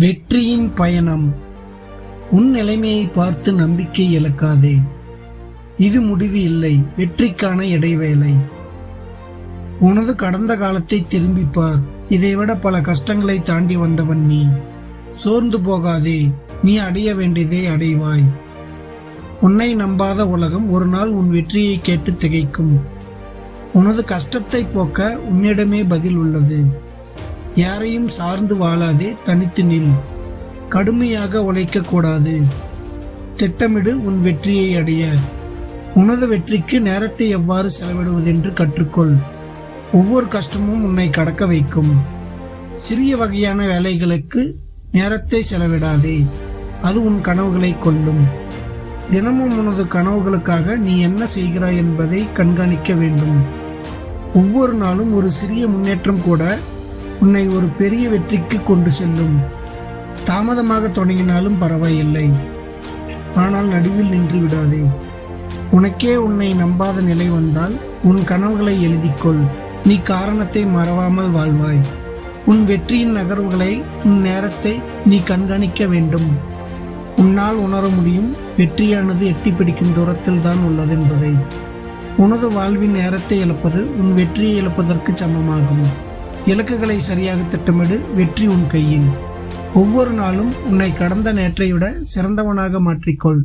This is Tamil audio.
வெற்றியின் பயணம். உன் நிலைமையை பார்த்து நம்பிக்கை இழக்காதே. இது முடிவு இல்லை. வெற்றிக்கான இடைவேளை. உனது கடந்த காலத்தை திரும்பிப்பார். இதைவிட பல கஷ்டங்களை தாண்டி வந்தவன் நீ. சோர்ந்து போகாதே. நீ அடைய வேண்டியதை அடைவாய். உன்னை நம்பாத உலகம் ஒரு நாள் உன் வெற்றியை கேட்டு திகைக்கும். உனது கஷ்டத்தை போக்க உன்னிடமே பதில் உள்ளது. யாரையும் சார்ந்து வாழாதே தனித்து நில். கடுமையாக உழைக்கக்கூடாது திட்டமிடு உன் வெற்றியை அடைய. உனது வெற்றிக்கு நேரத்தை எவ்வாறு செலவிடுவதென்று கற்றுக்கொள். ஒவ்வொரு கஷ்டமும் உன்னை கடக்க வைக்கும். சிறிய வகையான வேலைகளுக்கு நேரத்தை செலவிடாதே. அது உன் கனவுகளை கொள்ளும் தினமும் உனது கனவுகளுக்காக நீ என்ன செய்கிறாய் என்பதை கண்காணிக்க வேண்டும். ஒவ்வொரு நாளும் ஒரு சிறிய முன்னேற்றம் கூட உன்னை ஒரு பெரிய வெற்றிக்கு கொண்டு செல்லும். தாமதமாக தொடங்கினாலும் பரவாயில்லை. ஆனால் நடுவில் நின்று விடாதே. உனக்கே உன்னை நம்பாத நிலை வந்தால் உன் கனவுகளை எழுதிக்கொள். நீ காரணத்தை மறவாமல் வாழ்வாய். உன் வெற்றியின் நகர்வுகளை உன் நேரத்தை நீ கண்காணிக்க வேண்டும். உன்னால் உணர முடியும் வெற்றியானது எட்டி பிடிக்கும் தூரத்தில் தான் உள்ளது என்பதை உனது வாழ்வின் நேரத்தை இழப்பது உன் வெற்றியை இழப்பதற்கு சமமாகும். இலக்குகளை சரியாக திட்டமிடு வெற்றி உன் கையில். ஒவ்வொரு நாளும் உன்னை கடந்த நேற்றை விட சிறந்தவனாக மாற்றிக்கொள்.